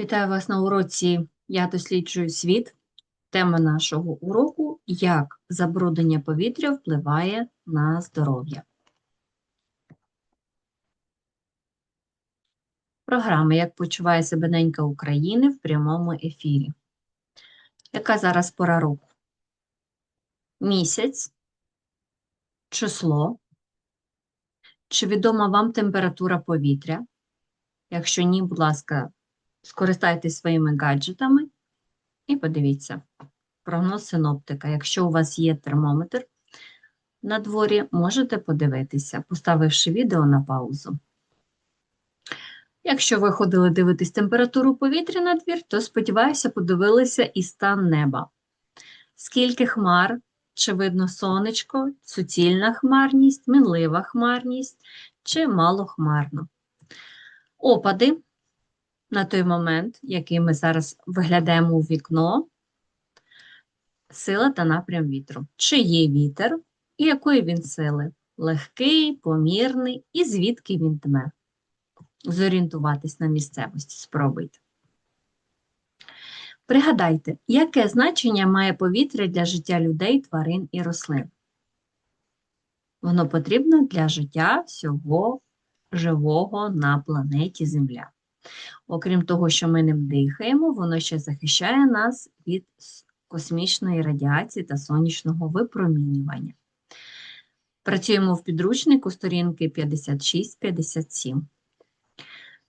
Вітаю вас на уроці Я досліджую світ. Тема нашого уроку як забруднення повітря впливає на здоров'я. Програма Як почуває себе ненька України в прямому ефірі. Яка зараз пора року? Місяць, число. Чи відома вам температура повітря? Якщо ні, будь ласка, скористайтесь своїми гаджетами і подивіться. Прогноз синоптика. Якщо у вас є термометр на дворі, можете подивитися, поставивши відео на паузу. Якщо ви ходили дивитись температуру повітря на двір, то, сподіваюся, подивилися і стан неба. Скільки хмар, чи видно сонечко, суцільна хмарність, мінлива хмарність, чи малохмарно. Опади на той момент, який ми зараз виглядаємо у вікно, сила та напрям вітру. Чи є вітер, і якої він сили? Легкий, помірний, і звідки він дме? Зорієнтуватись на місцевості, спробуйте. Пригадайте, яке значення має повітря для життя людей, тварин і рослин? Воно потрібно для життя всього живого на планеті Земля. Окрім того, що ми ним дихаємо, воно ще захищає нас від космічної радіації та сонячного випромінювання. Працюємо в підручнику сторінки 56-57.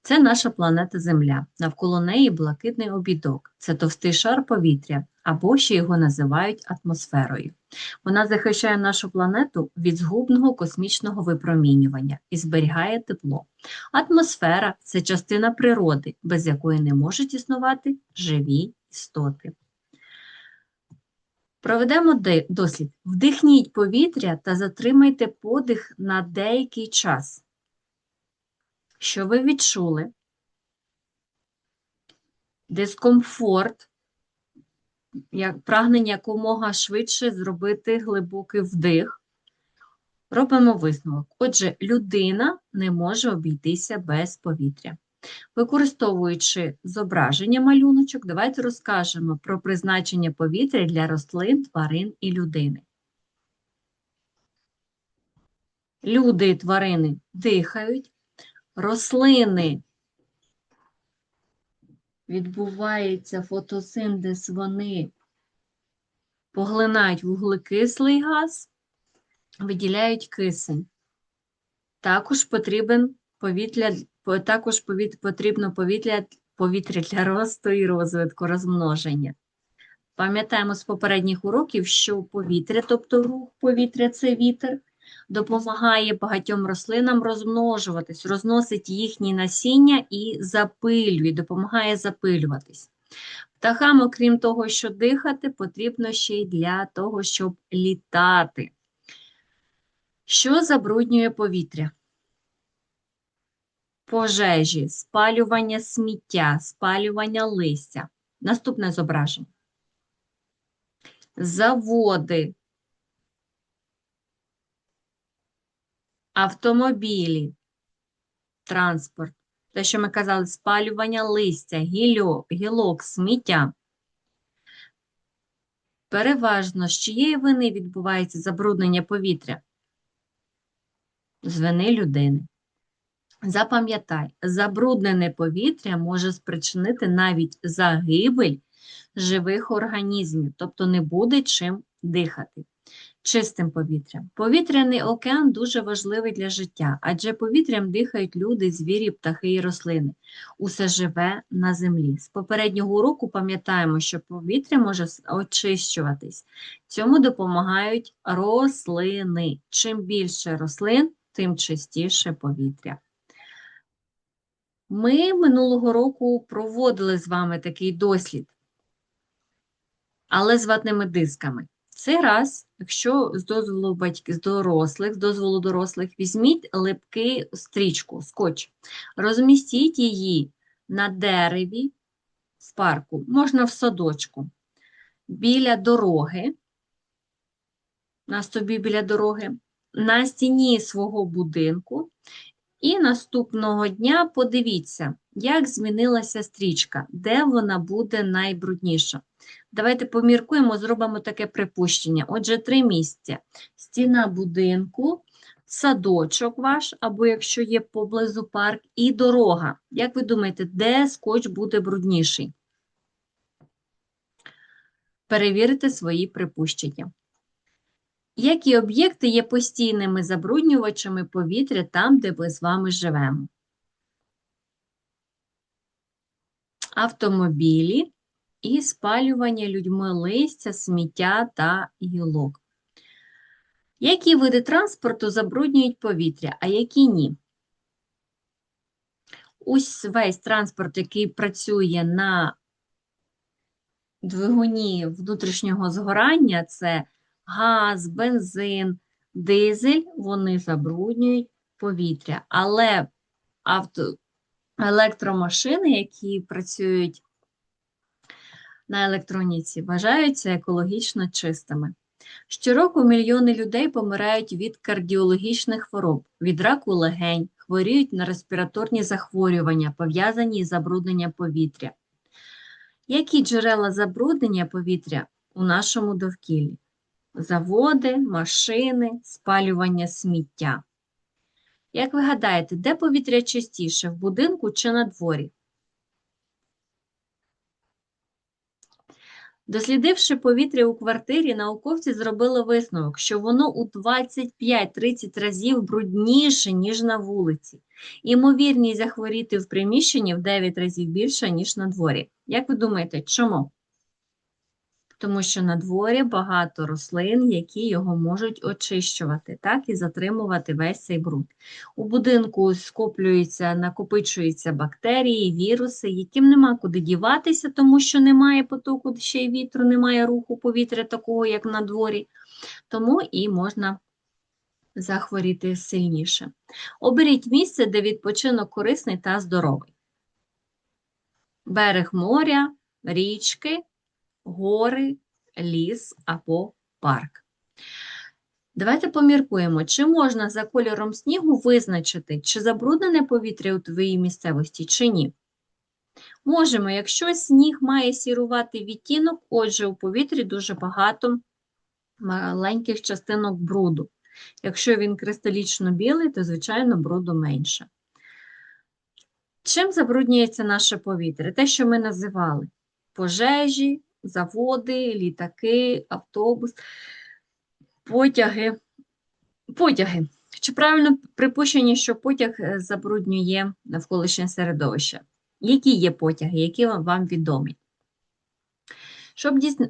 Це наша планета Земля. Навколо неї блакитний обідок. Це товстий шар повітря, або ще його називають атмосферою. Вона захищає нашу планету від згубного космічного випромінювання і зберігає тепло. Атмосфера це частина природи, без якої не можуть існувати живі істоти. Проведемо дослід. Вдихніть повітря та затримайте подих на деякий час. Що ви відчули? Дискомфорт, як прагнення якомога швидше зробити глибокий вдих. Робимо висновок. Отже, людина не може обійтися без повітря. Використовуючи зображення малюночок, давайте розкажемо про призначення повітря для рослин, тварин і людини. Люди і тварини дихають, рослини відбувається фотосинтез, вони поглинають вуглекислий газ, виділяють кисень. Також потрібен повітря, також потрібно повітря, повітря для росту і розвитку, розмноження. Пам'ятаємо з попередніх уроків, що повітря, тобто рух повітря це вітер, допомагає багатьом рослинам розмножуватись, розносить їхні насіння і запилює, допомагає запилюватись. Птахам, окрім того, що дихати, потрібно ще й для того, щоб літати. Що забруднює повітря? Пожежі, спалювання сміття, спалювання листя. Наступне зображення. Заводи, автомобілі, транспорт. Те, що ми казали, спалювання листя, гільок, гілок, сміття. Переважно, з чиєї вини відбувається забруднення повітря? З вини людини. Запам'ятай, забруднене повітря може спричинити навіть загибель живих організмів, тобто не буде чим дихати. Чистим повітрям. Повітряний океан дуже важливий для життя, адже повітрям дихають люди, звірі, птахи і рослини. Усе живе на землі. З попереднього уроку пам'ятаємо, що повітря може очищуватись. Цьому допомагають рослини. Чим більше рослин, тим чистіше повітря. Ми минулого року проводили з вами такий дослід, але з ватними дисками. Цей раз, якщо з дозволу батьків, з дорослих, з дозволу дорослих, візьміть липкий стрічку, скотч, розмістіть її на дереві в парку, можна в садочку, біля дороги, на собі біля дороги, на стіні свого будинку. І наступного дня подивіться, як змінилася стрічка, де вона буде найбрудніша. Давайте поміркуємо, зробимо таке припущення. Отже, три місця: стіна будинку, садочок ваш, або якщо є поблизу парк, і дорога. Як ви думаєте, де скотч буде брудніший? Перевірте свої припущення. Які об'єкти є постійними забруднювачами повітря там, де ми з вами живемо? Автомобілі і спалювання людьми листя, сміття та гілок. Які види транспорту забруднюють повітря, а які ні? Ось весь транспорт, який працює на двигуні внутрішнього згорання, це газ, бензин, дизель, вони забруднюють повітря. Але авто, електромашини, які працюють на електроніці, вважаються екологічно чистими. Щороку мільйони людей помирають від кардіологічних хвороб, від раку легень, хворіють на респіраторні захворювання, пов'язані із забрудненням повітря. Які джерела забруднення повітря у нашому довкіллі? Заводи, машини, спалювання сміття. Як ви гадаєте, де повітря чистіше, в будинку чи на дворі? Дослідивши повітря у квартирі, науковці зробили висновок, що воно у 25-30 разів брудніше, ніж на вулиці. Імовірність захворіти в приміщенні в 9 разів більше, ніж на дворі. Як ви думаєте, чому? Тому що на дворі багато рослин, які його можуть очищувати, так, і затримувати весь цей бруд. У будинку скоплюються, накопичуються бактерії, віруси, яким нема куди діватися, тому що немає потоку ще й вітру, немає руху повітря такого, як на дворі. Тому і можна захворіти сильніше. Оберіть місце, де відпочинок корисний та здоровий. Берег моря, річки гори, ліс або парк. Давайте поміркуємо, чи можна за кольором снігу визначити, чи забруднене повітря у твоїй місцевості, чи ні. Можемо, якщо сніг має сіруватий відтінок, отже, у повітрі дуже багато маленьких частинок бруду. Якщо він кристалічно білий, то, звичайно, бруду менше. Чим забруднюється наше повітря? Те, що ми називали пожежі, заводи, літаки, автобус, потяги. Потяги. Чи правильно припущення, що потяг е, забруднює навколишнє середовище? Які є потяги, які вам відомі?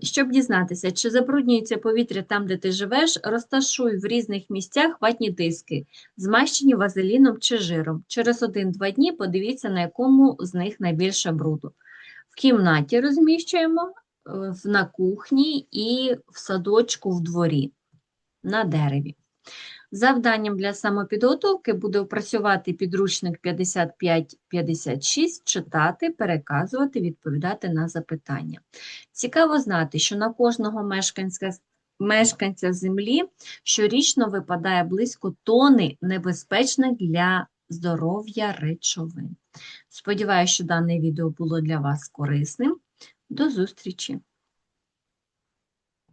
Щоб дізнатися, чи забруднюється повітря там, де ти живеш, розташуй в різних місцях ватні диски, змащені вазеліном чи жиром. Через 1-2 дні подивіться, на якому з них найбільше бруду. В кімнаті розміщуємо, на кухні і в садочку в дворі на дереві. Завданням для самопідготовки буде опрацювати підручник 55-56, читати, переказувати, відповідати на запитання. Цікаво знати, що на кожного мешканця мешканця землі щорічно випадає близько тони небезпечних для здоров'я речовин. Сподіваюся, що дане відео було для вас корисним. До зустрічі!